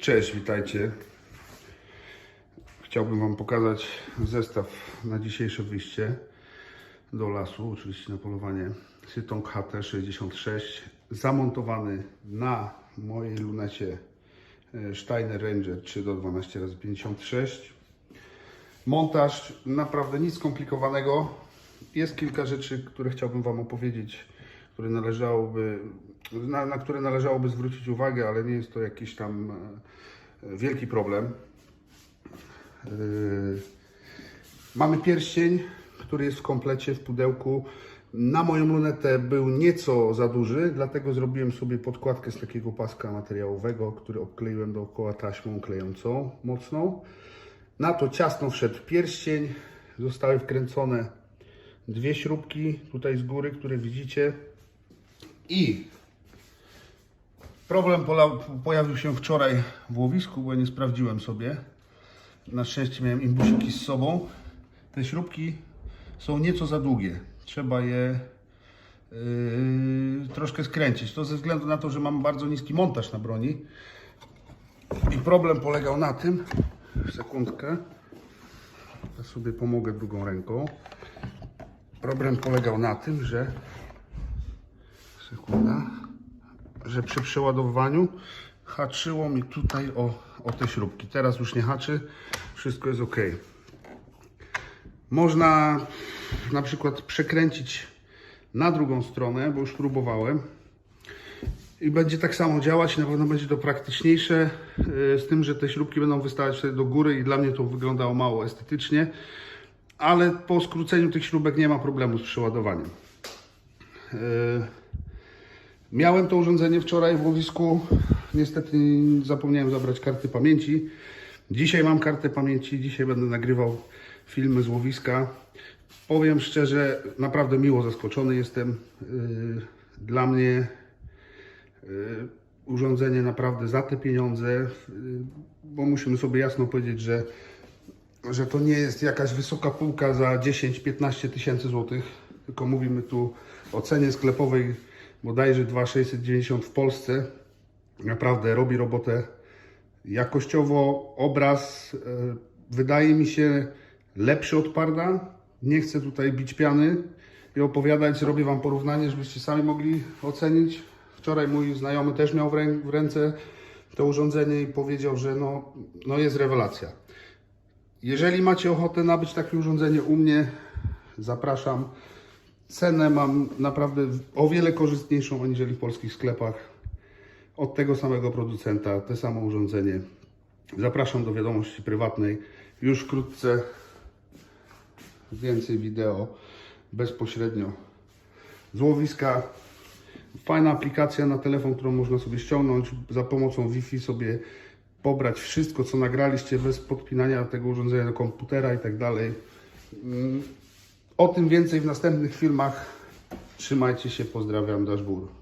Cześć, witajcie. Chciałbym Wam pokazać zestaw na dzisiejsze wyjście do lasu, oczywiście na polowanie Sytong HT66, zamontowany na mojej lunecie e, Steiner Ranger 3 do 12 razy 56 Montaż naprawdę nic skomplikowanego. Jest kilka rzeczy, które chciałbym Wam opowiedzieć, które należałoby, na, na które należałoby zwrócić uwagę, ale nie jest to jakiś tam e, wielki problem. Yy, Mamy pierścień, który jest w komplecie, w pudełku. Na moją lunetę był nieco za duży, dlatego zrobiłem sobie podkładkę z takiego paska materiałowego, który obkleiłem dookoła taśmą klejącą mocną. Na to ciasno wszedł pierścień. Zostały wkręcone dwie śrubki tutaj z góry, które widzicie. I problem pojawił się wczoraj w łowisku, bo ja nie sprawdziłem sobie. Na szczęście miałem imbusiki z sobą. Te śrubki są nieco za długie. Trzeba je yy, troszkę skręcić. To ze względu na to, że mam bardzo niski montaż na broni. I problem polegał na tym, sekundkę, ja sobie pomogę drugą ręką. Problem polegał na tym, że sekunda, że przy przeładowywaniu haczyło mi tutaj o, o te śrubki. Teraz już nie haczy, wszystko jest ok. Można na przykład przekręcić na drugą stronę, bo już próbowałem. I będzie tak samo działać, na pewno będzie to praktyczniejsze, yy, z tym, że te śrubki będą wystawać wtedy do góry i dla mnie to wyglądało mało estetycznie, ale po skróceniu tych śrubek nie ma problemu z przeładowaniem. Miałem to urządzenie wczoraj w łowisku, niestety zapomniałem zabrać karty pamięci. Dzisiaj mam kartę pamięci, dzisiaj będę nagrywał filmy z łowiska. Powiem szczerze, naprawdę miło zaskoczony jestem. Yy, Dla mnie Y, urządzenie naprawdę za te pieniądze, y, bo musimy sobie jasno powiedzieć, że, że to nie jest jakaś wysoka półka za 10-15 tysięcy złotych, tylko mówimy tu o cenie sklepowej bodajże 2,690 w Polsce. Naprawdę robi robotę jakościowo. Obraz y, wydaje mi się lepszy od Parda. Nie chcę tutaj bić piany i opowiadać, robię Wam porównanie, żebyście sami mogli ocenić. Wczoraj mój znajomy też miał w ręce to urządzenie i powiedział, że no, no jest rewelacja. Jeżeli macie ochotę nabyć takie urządzenie u mnie, zapraszam. Cenę mam naprawdę o wiele korzystniejszą aniżeli w polskich sklepach. Od tego samego producenta, te samo urządzenie. Zapraszam do wiadomości prywatnej. Już wkrótce więcej wideo bezpośrednio z łowiska. Fajna aplikacja na telefon, którą można sobie ściągnąć za pomocą Wi-Fi sobie pobrać wszystko, co nagraliście bez podpinania tego urządzenia do komputera i tak dalej. O tym więcej w następnych filmach. Trzymajcie się, pozdrawiam, Dashbur.